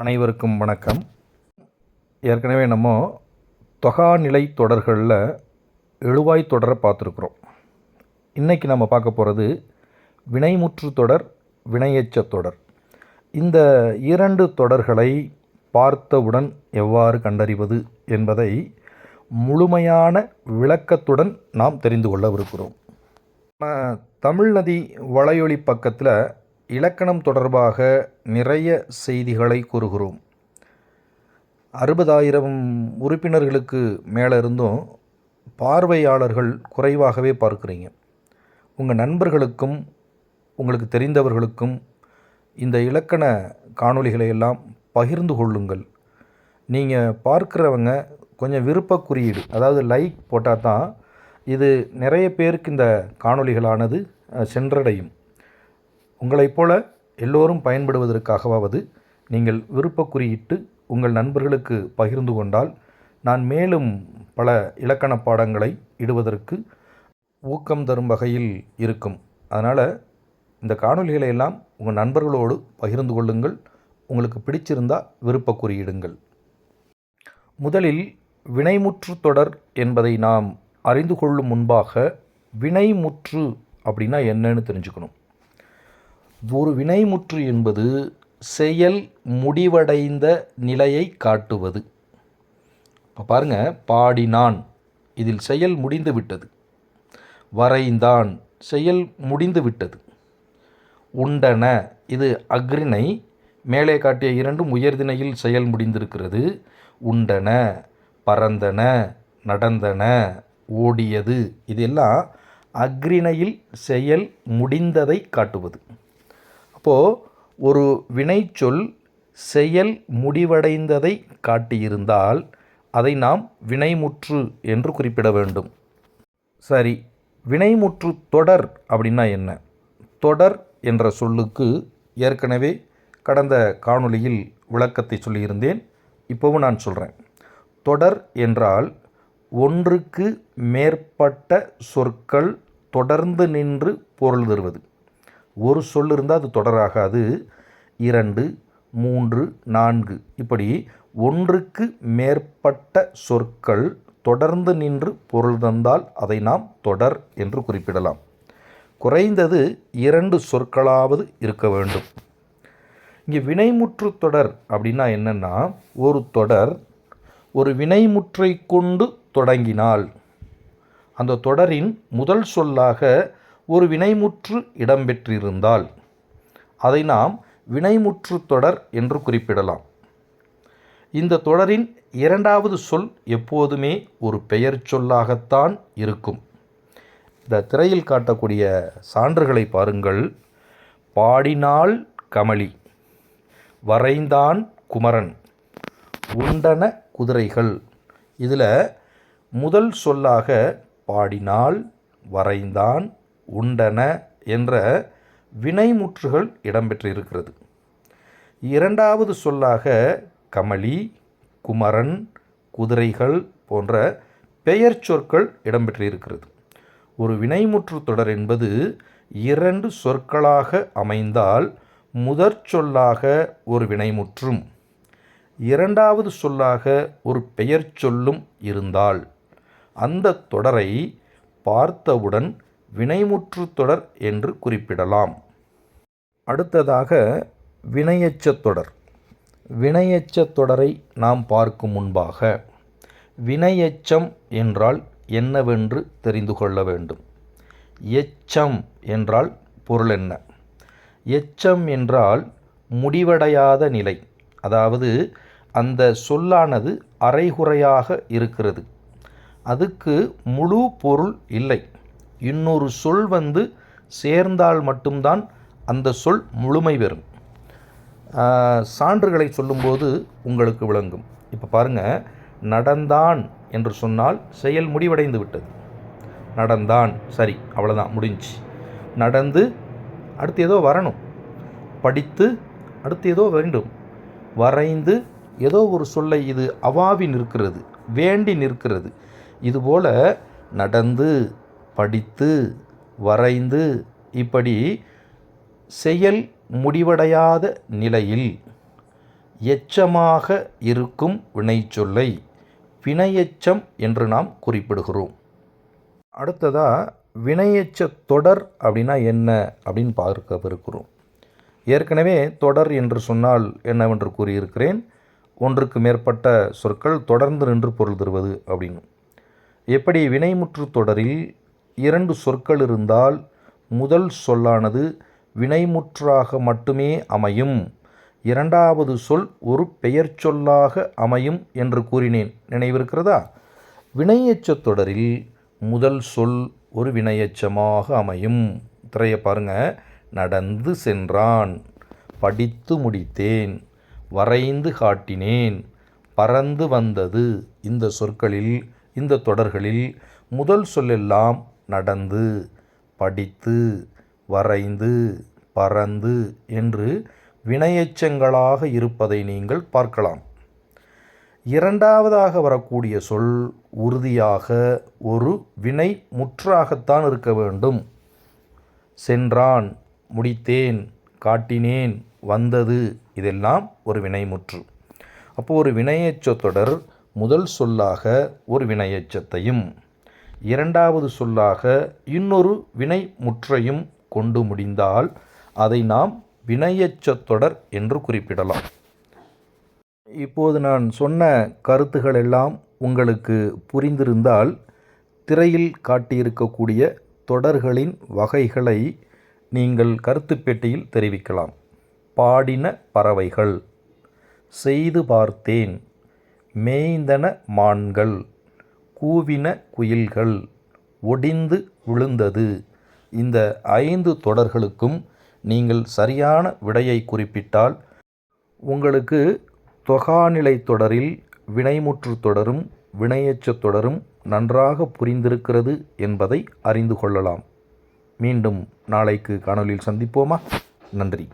அனைவருக்கும் வணக்கம். ஏற்கனவே நம்ம தொகாநிலை தொடர்களில் எழுவாய் தொடரை பார்த்துருக்குறோம். இன்றைக்கி நம்ம பார்க்க போகிறது வினைமுற்று தொடர் வினையச்ச தொடர். இந்த இரண்டு தொடர்களை பார்த்தவுடன் எவ்வாறு கண்டறிவது என்பதை முழுமையான விளக்கத்துடன் நாம் தெரிந்து கொள்ளவிருக்கிறோம். நம்ம தமிழ் நதி பக்கத்தில் இலக்கணம் தொடர்பாக நிறைய செய்திகளை கூறுகிறோம். அறுபதாயிரம் உறுப்பினர்களுக்கு மேலே இருந்தும் பார்வையாளர்கள் குறைவாகவே பார்க்குறீங்க. உங்கள் நண்பர்களுக்கும் உங்களுக்கு தெரிந்தவர்களுக்கும் இந்த இலக்கண காணொளிகளை எல்லாம் பகிர்ந்து கொள்ளுங்கள். நீங்கள் பார்க்குறவங்க கொஞ்சம் விருப்ப குறியீடு அதாவது லைக் போட்டால் தான் இது நிறைய பேருக்கு இந்த காணொளிகளானது சென்றடையும். உங்களைப் போல எல்லோரும் பயன்படுவதற்காகவாவது நீங்கள் விருப்பக்குறியிட்டு உங்கள் நண்பர்களுக்கு பகிர்ந்து கொண்டால் நான் மேலும் பல இலக்கண பாடங்களை இடுவதற்கு ஊக்கம் தரும் வகையில் இருக்கும். அதனால் இந்த காணொலிகளை எல்லாம் உங்கள் நண்பர்களோடு பகிர்ந்து கொள்ளுங்கள். உங்களுக்கு பிடிச்சிருந்தால் விருப்ப குறியிடுங்கள் முதலில் வினைமுற்று தொடர் என்பதை நாம் அறிந்து கொள்ளும் முன்பாக வினைமுற்று அப்படின்னா என்னன்னு தெரிஞ்சுக்கணும். ஒரு வினைமுற்று என்பது செயல் முடிவடைந்த நிலையை காட்டுவது. இப்போ பாருங்க பாடினான் இதில் செயல் முடிந்து விட்டது. வரைந்தான் செயல் முடிந்து விட்டது. உண்டன இது அக்ரிணை மேலே காட்டிய இரண்டும் உயர்திணையில் செயல் முடிந்திருக்கிறது. உண்டன பறந்தன நடந்தன ஓடியது இதெல்லாம் அக்ரிணையில் செயல் முடிந்ததை காட்டுவது. அப்போது ஒரு வினைச்சொல் செயல் முடிவடைந்ததை காட்டியிருந்தால் அதை நாம் வினைமுற்று என்று குறிப்பிட வேண்டும். சரி வினைமுற்று தொடர் அப்படின்னா என்ன? தொடர் என்ற சொல்லுக்கு ஏற்கனவே கடந்த காணொளியில் விளக்கத்தை சொல்லியிருந்தேன். இப்போவும் நான் சொல்கிறேன் தொடர் என்றால் ஒன்றுக்கு மேற்பட்ட சொற்கள் தொடர்ந்து நின்று பொருள் தருவது. ஒரு சொல் இருந்தால் அது தொடராகாது. இரண்டு மூன்று நான்கு. இப்படி ஒன்றுக்கு மேற்பட்ட சொற்கள் தொடர்ந்து நின்று பொருள் தந்தால் அதை நாம் தொடர் என்று குறிப்பிடலாம். குறைந்தது இரண்டு சொற்களாவது இருக்க வேண்டும். இங்கே வினைமுற்று தொடர் அப்படின்னா என்னென்னா ஒரு தொடர் ஒரு வினைமுற்றை கொண்டு தொடங்கினால் அந்த தொடரின் முதல் சொல்லாக ஒரு வினைமுற்று இடம்பெற்றிருந்தால் அதை நாம் வினைமுற்று தொடர் என்று குறிப்பிடலாம். இந்த தொடரின் இரண்டாவது சொல் எப்போதுமே ஒரு பெயர் சொல்லாகத்தான் இருக்கும். இந்த திரையில் காட்டக்கூடிய சான்றுகளை பாருங்கள். பாடினாள் கமலி வரைந்தான் குமரன் உண்டன குதிரைகள். இதில் முதல் சொல்லாக பாடினாள் வரைந்தான் உண்டன என்ற வினைமுற்றுகள் இடம்பெற்றிருக்கிறது. இரண்டாவது சொல்லாக கமலி குமரன் குதிரைகள் போன்ற பெயர் சொற்கள் இடம்பெற்றிருக்கிறது. ஒரு வினைமுற்று தொடர் என்பது இரண்டு சொற்களாக அமைந்தால் முதற் சொல்லாக ஒரு வினைமுற்றும். இரண்டாவது சொல்லாக ஒரு பெயர் சொல்லும் இருந்தால் அந்த தொடரை பார்த்தவுடன் வினைமுற்று தொடர் என்று குறிப்பிடலாம். அடுத்ததாக வினையெச்சத் தொடர். வினையச்சத் தொடரை நாம் பார்க்கும் முன்பாக வினையெச்சம் என்றால் என்னவென்று தெரிந்து கொள்ள வேண்டும். எச்சம் என்றால் பொருள் என்ன? எச்சம் என்றால் முடிவடையாத நிலை. அதாவது அந்த சொல்லானது அரைகுறையாக இருக்கிறது. அதுக்கு முழு பொருள் இல்லை. இன்னொரு சொல் வந்து சேர்ந்தால் மட்டும்தான் அந்த சொல் முழுமை பெறும். சான்றுகளை சொல்லும்போது உங்களுக்கு விளங்கும். இப்போ பாருங்கள் நடந்தான் என்று சொன்னால் செயல் முடிவடைந்து விட்டது. நடந்தான் சரி அவ்வளோதான் முடிஞ்சு. நடந்து அடுத்து ஏதோ வரணும். படித்து அடுத்து ஏதோ வேண்டும். வரைந்து ஏதோ ஒரு சொல்லை இது அவாவி நிற்கிறது வேண்டி நிற்கிறது. இதுபோல் நடந்து படித்து வரைந்து இப்படி செயல் முடிவடையாத நிலையில் எச்சமாக இருக்கும் வினைச்சொல்லை வினையெச்சம் என்று நாம் குறிப்பிடுகிறோம். அடுத்ததா வினையெச்ச தொடர் அப்படின்னா என்ன அப்படின்னு பார்க்கவிருக்கிறோம் ஏற்கனவே தொடர் என்று சொன்னால் என்னவென்று கூறியிருக்கிறேன்? ஒன்றுக்கு மேற்பட்ட சொற்கள் தொடர்ந்து நின்று பொருள் தருவது அப்படின்னு. எப்படி வினைமுற்று தொடரில் இரண்டு சொற்கள் இருந்தால் முதல் சொல்லானது வினைமுற்றாக மட்டுமே அமையும். இரண்டாவது சொல் ஒரு பெயர் சொல்லாக அமையும் என்று கூறினேன். நினைவிருக்கிறதா? வினையச்சத் தொடரில் முதல் சொல் ஒரு வினையச்சமாக அமையும். திரையை பாருங்க. நடந்து சென்றான் படித்து முடித்தேன் வரைந்து காட்டினேன் பறந்து வந்தது இந்த சொற்களில் இந்த தொடர்களில் முதல் சொல்லெல்லாம் நடந்து படித்து வரைந்து பறந்து என்று வினையெச்சங்களாக இருப்பதை நீங்கள் பார்க்கலாம். இரண்டாவதாக வரக்கூடிய சொல் உறுதியாக ஒரு வினை முற்றாகத்தான் இருக்க வேண்டும். சென்றான் முடித்தேன் காட்டினேன் வந்தது இதெல்லாம் ஒரு வினைமுற்று அப்போது ஒரு வினையெச்ச தொடர் முதல் சொல்லாக ஒரு வினையெச்சத்தையும் இரண்டாவது சொல்லாக இன்னொரு வினை முற்றையும் கொண்டு முடிந்தால் அதை நாம் வினையச்சொத்தொடர் என்று குறிப்பிடலாம். இப்போது நான் சொன்ன கருத்துகள் எல்லாம் உங்களுக்கு புரிந்திருந்தால் திரையில் காட்டியிருக்கக்கூடிய தொடர்களின் வகைகளை நீங்கள் கருத்துப்பேட்டியில் தெரிவிக்கலாம். பாடின பறவைகள் செய்து பார்த்தேன் மேய்ந்தன மான்கள் கூவின குயில்கள் ஒடிந்து விழுந்தது. இந்த ஐந்து தொடர்களுக்கும் நீங்கள் சரியான விடையை குறிப்பிட்டால் உங்களுக்கு தொகாநிலை தொடரில் வினைமுற்று தொடரும் வினையெச்சத் தொடரும் நன்றாக புரிந்திருக்கிறது என்பதை அறிந்து கொள்ளலாம். மீண்டும் நாளைக்கு காணொலியில் சந்திப்போமா? நன்றி.